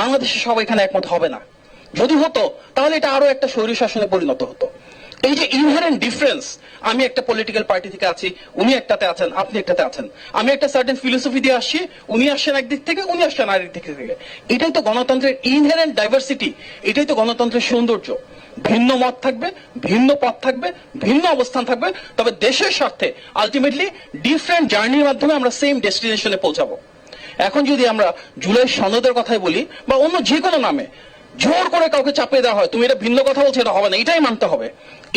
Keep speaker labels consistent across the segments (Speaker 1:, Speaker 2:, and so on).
Speaker 1: বাংলাদেশে সবাই এখানে একমত হবে না। যদি হতো, তাহলে এটা আরও একটা স্বৈর শাসনে পরিণত হতো। এই যে ইনহারেন্ট ডিফারেন্স আমি একটা পলিটিক্যাল পার্টি থেকে আছি, উনি একটাতে আছেন, আপনি একটাতে আছেন। আমি একটা সার্টেন ফিলোসফি দিয়ে আসছি, উনি আসছেন একদিক থেকে, উনি আসছেন আরেক দিক থেকে। এটাই তো গণতন্ত্রের ইনহারেন্ট ডাইভার্সিটি এটাই তো গণতন্ত্রের সৌন্দর্য। ভিন্ন মত থাকবে, ভিন্ন পথ থাকবে, ভিন্ন অবস্থান থাকবে, তবে দেশের স্বার্থে আলটিমেটলি ডিফারেন্ট জার্নির মাধ্যমে আমরা সেম ডেস্টিনেশনে পৌঁছাবো। এখন যদি আমরা জুলাই সনদের কথাই বলি, বা অন্য যে কোনো নামে, জোর করে কাউকে চাপিয়ে দেওয়া হয়, তুমি এটা ভিন্ন কথা বলছো, এটা হবে না, এটাই মানতে হবে।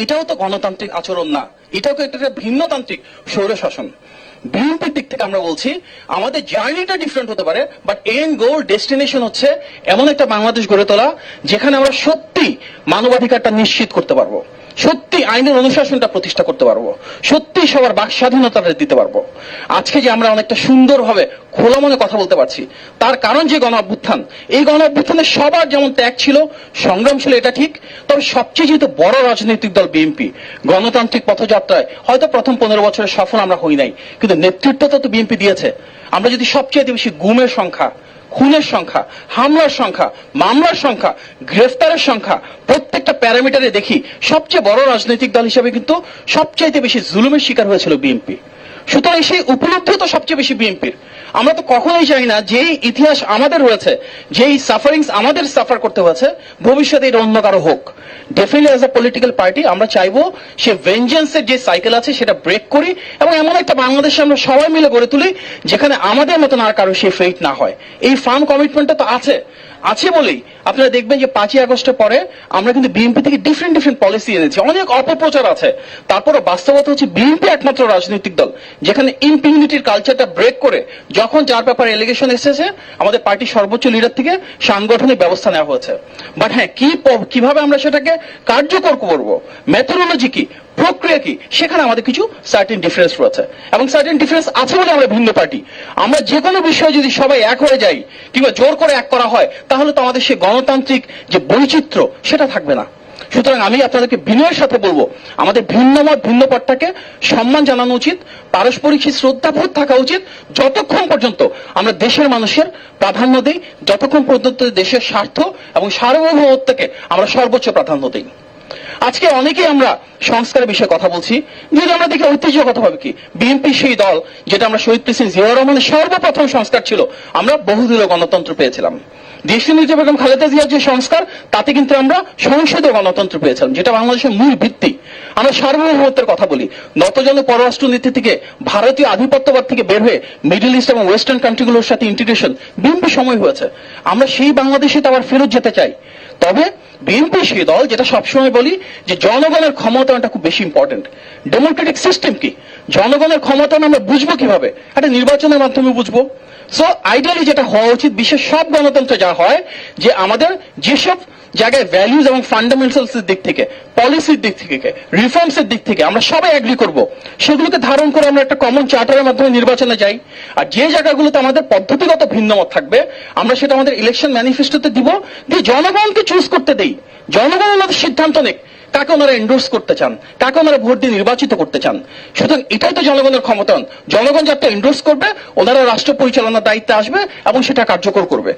Speaker 1: এটাও তো গণতান্ত্রিক আচরণ না, এটাও তো একটা ভিন্নতান্ত্রিক স্বৈর শাসন বিএনপির দিক থেকে আমরা বলছি, আমাদের জার্নিটা ডিফারেন্ট হতে পারে বাট এন গোল ডেস্টিনেশন হচ্ছে এমন একটা বাংলাদেশ গড়ে তোলা, যেখানে আমরা সত্যি মানবাধিকারটা নিশ্চিত করতে পারব। সত্যি আইনের অনুশাসনটা প্রতিষ্ঠা করতে পারব। সত্যি সবার বাক স্বাধীনতাটা দিতে পারব। আজকে যে আমরা অনেকটা সুন্দরভাবে খোলা মনে কথা বলতে পারছি, তার কারণ যে গণ অভ্যুত্থান এই গণ অভ্যুত্থানে সবার যেমন ত্যাগ ছিল, সংগ্রাম ছিল এটা ঠিক, তবে সবচেয়ে যেহেতু বড় রাজনৈতিক দল বিএনপি, গণতান্ত্রিক পথযাত্রায় হয়তো প্রথম পনেরো বছরের সফল আমরা হই নাই, কিন্তু নেতৃত্বটা তো বিএনপি দিয়েছে। আমরা যদি সবচেয়ে বেশি গুমের সংখ্যা খুনের সংখ্যা, হামলার সংখ্যা, মামলার সংখ্যা, গ্রেফতারের সংখ্যা, প্রত্যেকটা প্যারামিটারে দেখি সবচেয়ে বড় রাজনৈতিক দল হিসেবে কিন্তু সবচাইতে বেশি জুলুমের শিকার হয়েছিল বিএনপি। সুতরাং সেই উপলব্ধি তো সবচেয়ে বেশি বিএনপির। আমরা তো কখনোই চাই না যেই ইতিহাস আমাদের রয়েছে যেই সাফারিংস আমাদের সাফার করতে হয়েছে, ভবিষ্যতে এটা অন্য কারও হোক। Definitely as a political party আমরা চাইব সে ভেঞ্জেন্সের যে সাইকেল আছে সেটা ব্রেক করি এবং এমন একটা বাংলাদেশে আমরা সবাই মিলে গড়ে তুলি যেখানে আমাদের মতন আর কারও সে ফেট না হয়। এই ফার্ম কমিটমেন্টটা তো আছে। আছে বলেই আপনারা দেখবেন যে পাঁচই আগস্টের পরে আমরা কিন্তু বিএনপি থেকে ডিফারেন্ট ডিফারেন্ট পলিসি এনেছি। অনেক অপপ্রচার আছে। তারপরে বাস্তবতা হচ্ছে বিএনপি একমাত্র রাজনৈতিক দল, যেখানে ইম্পিউনিটির কালচারটা ব্রেক করে যখন যার ব্যাপারে এলিগেশন এসেছে, আমাদের পার্টির সর্বোচ্চ লিডার থেকে সাংগঠনিক ব্যবস্থা নেওয়া হয়েছে। বাট হ্যাঁ কি কীভাবে আমরা সেটাকে কার্যকর করব? মেথোডোলজি কি? প্রক্রিয়া কি? সেখানে আমাদের কিছু সার্টেন ডিফারেন্স রয়েছে। এবং সার্টেন ডিফারেন্স আছে বলে আমরা ভিন্ন পার্টি আমরা যে কোনো বিষয়ে যদি সবাই এক হয়ে যাই, কিংবা জোর করে এক করা হয়, তাহলে তো আমাদের সেই গণতান্ত্রিক যে বৈচিত্র্য, সেটা থাকবে না। সুতরাং আমি আপনাদেরকে বিনয়ের সাথে বলব, আমাদের ভিন্ন মত ভিন্ন পথটাকে সম্মান জানানো উচিত, পারস্পরিক সেই শ্রদ্ধাবোধ থাকা উচিত, যতক্ষণ পর্যন্ত আমরা দেশের মানুষের প্রাধান্য দিই, যতক্ষণ পর্যন্ত দেশের স্বার্থ এবং সার্বভৌমত্বকে আমরা সর্বোচ্চ প্রাধান্য দিই। আজকে অনেকেই আমরা সংস্কারের বিষয়ে কথা বলছি। যদি আমরা দেখি ঐতিহ্যগত ভাবে কি বিএনপি সেই দল যেটা আমরা শহীদ প্রেসিডেন্ট জিয়াউর রহমানের সর্বপ্রথম সংস্কার ছিল, আমরা বহুদলীয় গণতন্ত্র পেয়েছিলাম। দেশীয় নীতি বেগম খালেদা জিয়ার যে সংস্কার, তাতে কিন্তু আমরা সংসদীয় গণতন্ত্র পেয়েছিলাম, যেটা বাংলাদেশের মূল ভিত্তি। আমরা সার্বভৌমত্বের কথা বলি, নতজন পররাষ্ট্র নীতি থেকে, ভারতীয় আধিপত্যবাদ থেকে বের হয়ে মিডল ইস্ট এবং ওয়েস্টার্ন কান্ট্রিগুলোর সাথে ইন্টিগ্রেশন বিএনপি সময় হয়েছে। আমরা সেই বাংলাদেশে তো আবার ফেরত যেতে চাই। তবে বিএনপি সেই দল, যেটা সবসময় বলি যে জনগণের ক্ষমতা খুব বেশি ইম্পর্টেন্ট ডেমোক্রেটিক সিস্টেম কি? জনগণের ক্ষমতা আমরা বুঝব কীভাবে? একটা নির্বাচনের মাধ্যমে বুঝব। সো আইডিয়ালি যেটা হওয়া উচিত, বিশ্বের সব গণতন্ত্র যা হয়, যে আমাদের যেসব জায়গায় ভ্যালিউজ এবং ফান্ডামেন্টালস এর দিক থেকে পলিসির দিক থেকে রিফর্মস এর দিক থেকে আমরা সবাই এগ্রি করব। সেগুলোকে ধারণ করে আমরা একটা কমন চার্টারের মাধ্যমে নির্বাচনে যাই। আর যে জায়গাগুলোতে আমাদের পদ্ধতিগত ভিন্নমত থাকবে, আমরা সেটা আমাদের ইলেকশন ম্যানিফেস্টোতে দিব। দিয়ে জনগণকে চুজ করতে দেই। জনগণ ওনাদের সিদ্ধান্ত নেক, কাকে ওনারা এন্ডোর্স করতে চান, কাকে ওনারা ভোট দিয়ে নির্বাচিত করতে চান। সুতরাং এটাই তো জনগণের ক্ষমতায়ন। জনগণ যাতে এন্ডোর্স করবে, ওনারা রাষ্ট্র পরিচালনার দায়িত্বে আসবে এবং সেটা কার্যকর করবে।